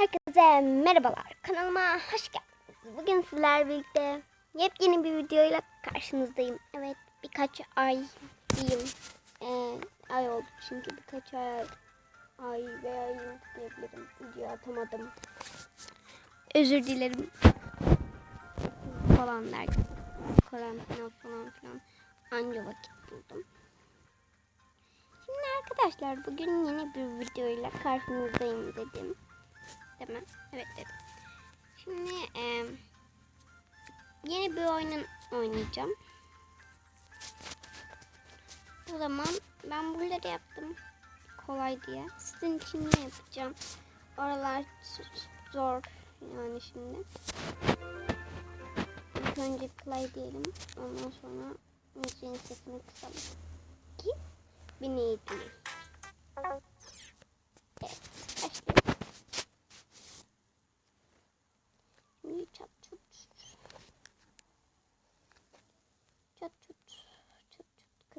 Herkese merhabalar. Kanalıma hoş geldiniz. Bugün sizlerle birlikte yepyeni bir videoyla karşınızdayım. Evet birkaç ay diyeyim. Ee, ay oldu çünkü birkaç ay ay veya yıl diyebilirim. Video atamadım. Özür dilerim. Falan derken. Karantina falan filan. Anca vakit buldum. Şimdi arkadaşlar bugün yeni bir videoyla karşınızdayım dedim. Mi? Evet dedim. Şimdi e, yeni bir oyun oynayacağım. O zaman ben buraları yaptım. Kolay diye. Sizin için ne yapacağım? Oralar zor yani şimdi. İlk önce play diyelim. Ondan sonra müziğin sesini kısalım. Ki beni iyi dinleyin.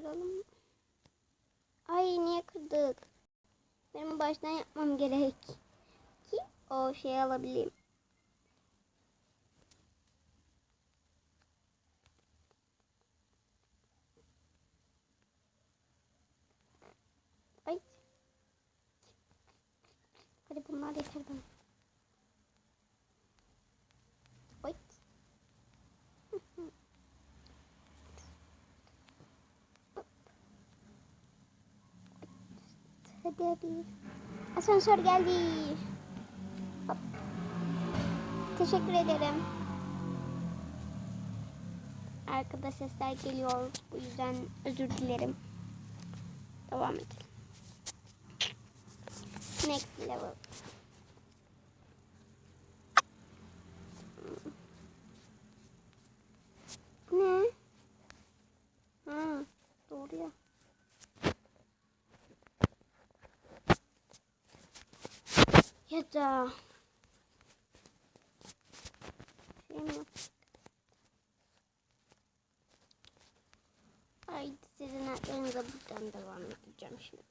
Kıralım. Ay niye kırdık? Benim baştan yapmam gerek. Ki o şeyi alabileyim. Ay. Hadi bunlar yeter. Hadi hadi. Asansör geldi. Hop. Teşekkür ederim. Arkada sesler geliyor. Bu yüzden özür dilerim. Devam edelim. Next level. Ne? Ha, doğru ya. Ya da şey? Ay sizin aklınıza buradan devam edeceğim şimdi.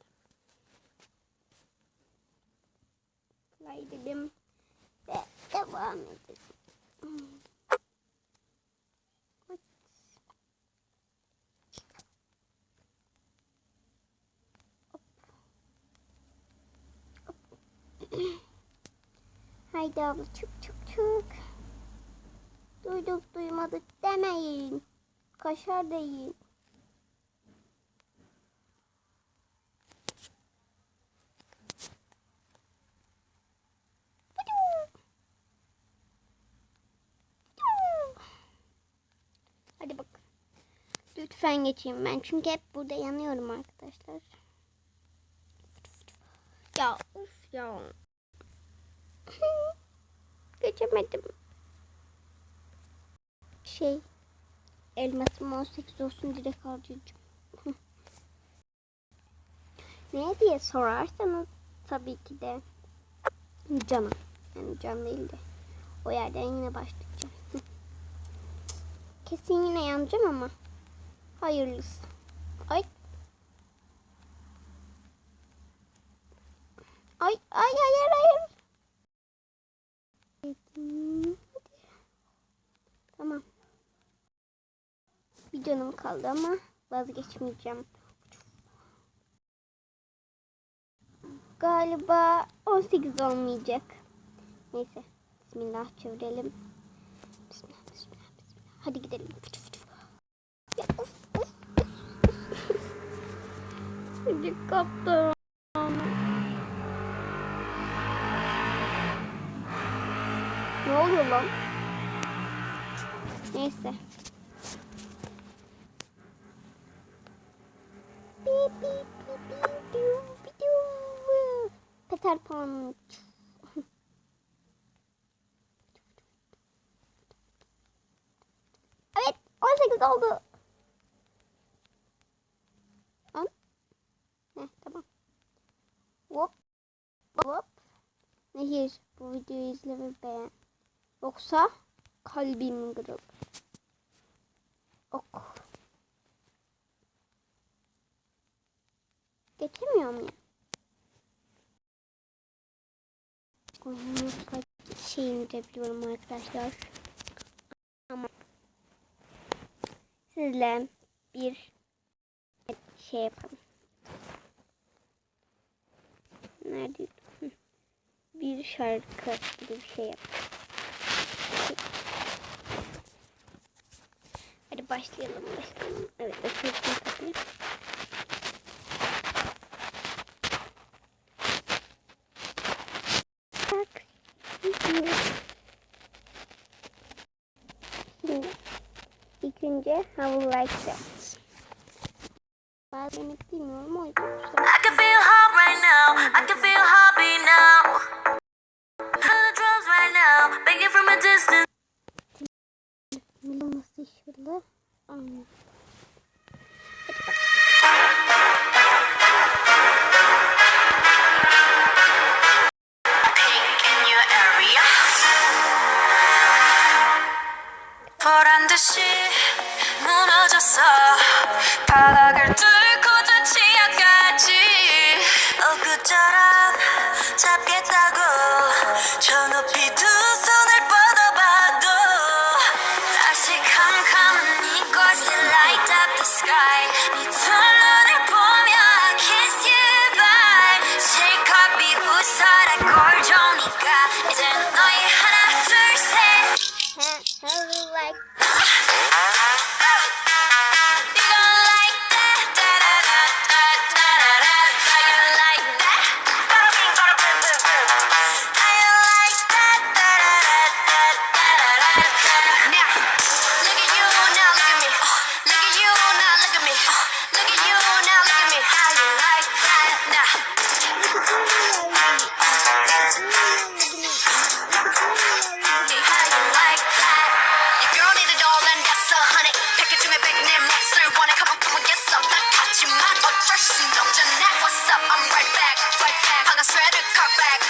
Play dedim ve devam edelim. Haydi abla çık çık çık. Duyduk duymadık demeyin. Kaşar deyin. Hadi bak. Lütfen geçeyim ben çünkü hep burada yanıyorum arkadaşlar. Ya uf ya. Geçemedim. Şey elmasım 18 olsun direkt harcayacağım. ne diye sorarsanız tabii ki de canım. Yani can değil de o yerden yine başlayacağım. Kesin yine yanacağım ama hayırlısı. Ay Ay ay hayır hayır. Tamam. Bir canım kaldı ama vazgeçmeyeceğim. Galiba 18 olmayacak. Neyse. Bismillah çevirelim. Bismillah, bismillah, bismillah. Hadi gidelim. Fıtı fıtı. Ne oluyor lan? Neyse. Peter Pan. Evet 18 oldu. Heh, tamam. Hop. Hop. Nehir bu videoyu izle ve beğen. Yoksa kalbim kırılır. Ok. Geçemiyorum ya. Onu sadece şey indirebiliyorum arkadaşlar. Ama sizle bir şey yapalım. Nerede? Bir şarkı gibi bir şey yapalım. Hadi başlayalım başlayalım. Evet açıyorsun kapıyı. Bak. Şimdi. Şimdi. İlk önce will like that. Bazen bilmiyorum o yüzden I can feel hot right now. I can feel happy now. Your area. 보란 듯이 무너졌어. 바닥을 뚫 cut back.